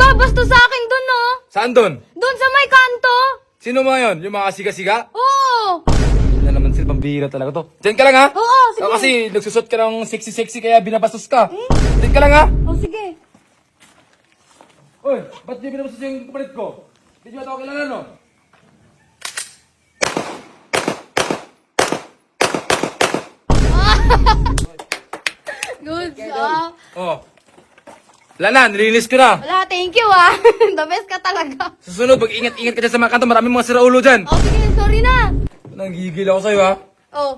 nangbabasto sa akin dun, no? Saan doon? Dun sa may kanto. Sino mga yun? Yung mga siga-siga? Oo. Hindi na naman sila, pambira talaga to. Diyan ka lang ha? Oo, sige. Ah, kasi nagsusot ka ng sexy-sexy kaya binabastos ka. Diyan ka lang ha? Oh, sige. Uy, ba't di binabastos yung kapalit ko? Hindi nyo ito kilala, no? Good job. Oh. Wala na, nilinis ko na. Wala, thank you, ah. The best ka talaga. Susunod, mag-ingat-ingat ka dyan sa mga kanto. Maraming mga siraulo dyan. Oh, sige, sorry na. Nanggigil ako sa'yo ha. Oh.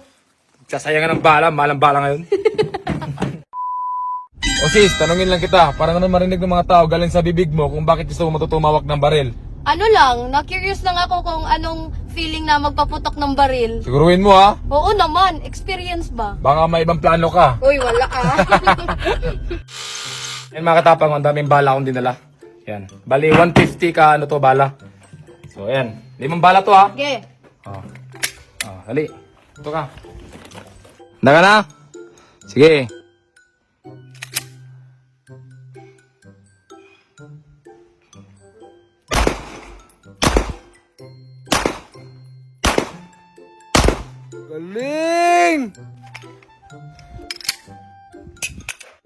Sasayangan ng bala, malang bala ngayon. o sis, tanungin lang kita. Parang ano marinig ng mga tao galing sa bibig mo kung bakit gusto mo matutumawak ng baril. Ano lang, na-curious lang ako kung anong feeling na magpaputok ng baril. Siguruhin mo ha. Oo naman, experience ba? Baka may ibang plano ka. Uy, wala ka. Yan mga katapang, ang daming bala akong dinala. Yan. Bali, 150 ka ano to bala. So, yan. Limang bala to ha. Sige. Oh. Oh, dali. Ito ka. Handa ka na? Sige. Galing!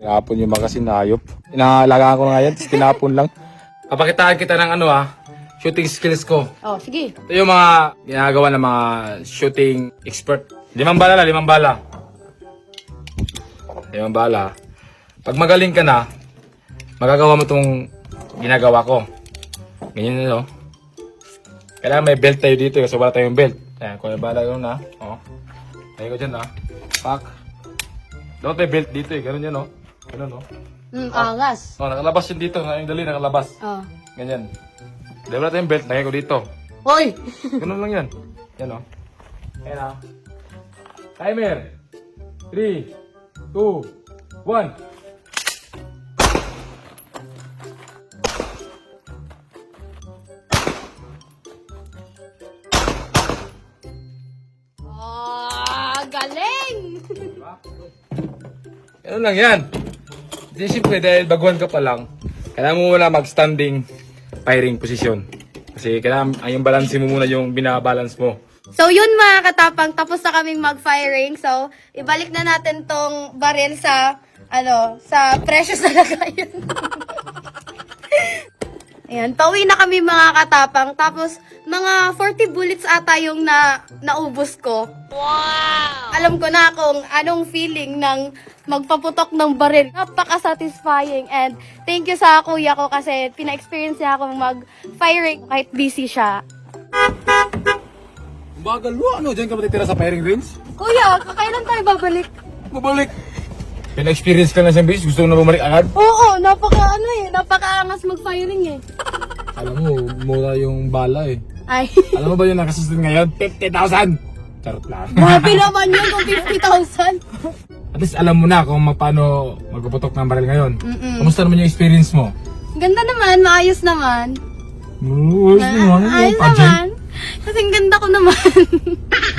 Tinapon yung magasin na hayop. Inaalagaan ko na nga yan, tapos tinapon lang. Papakitaan kita ng ano ah, shooting skills ko. Oh, sige. Ito yung mga ginagawa ng mga shooting expert. Limang bala na, limang bala. Limang bala. Pag magaling ka na, magagawa mo itong ginagawa ko. Ganyan na, no? Kailangan may belt tayo dito kasi wala tayong belt. Ayan, kung may bala yun na. Oh. Tayo ko dyan, ha? Pak. Dapat may belt dito eh. Ganun yan, no? Ganun, no? Hmm, angas. Oh, nakalabas yun dito. Yung dali, nakalabas. Oh. Ganyan. Dahil wala tayong belt, lagay ko dito. Hoy! Ganun lang yan. Yan o. Ayan o. Timer. 3, 2, 1. Ah, galing! Ganun lang yan. Di siyempre dahil baguhan ka pa lang, kailangan mo muna mag-standing firing position. Kasi kailangan ay yung balance mo muna yung binabalance mo. So yun mga katapang, tapos na kaming mag-firing. So, ibalik na natin tong baril sa, ano, sa precious na lagayan. Ayan, pauwi na kami mga katapang. Tapos, mga 40 bullets ata yung na, naubos ko. Wow! Alam ko na kung anong feeling ng magpaputok ng baril. Napaka-satisfying. And thank you sa kuya ko kasi pina-experience niya akong mag-firing kahit busy siya. Bagal mo, ano? Diyan ka matitira sa firing range? Kuya, kailan tayo babalik? Mabalik. Pina-experience ka na siyang bis, gusto mo na bumalik agad? Oo, napaka ano eh, napaka-angas mag-firing eh. Alam mo, mura yung bala eh. Ay, Alam mo ba yung nakasustain ngayon? 50,000! Charot lang. grabe naman yun kung 50,000. At least alam mo na kung ma- paano magpuputok ng baril ngayon. Mm-mm. Kamusta naman yung experience mo? Ganda naman, maayos naman. Oo, ayos naman. Ano Ayos yung pageant? naman. Kasing ganda ko naman.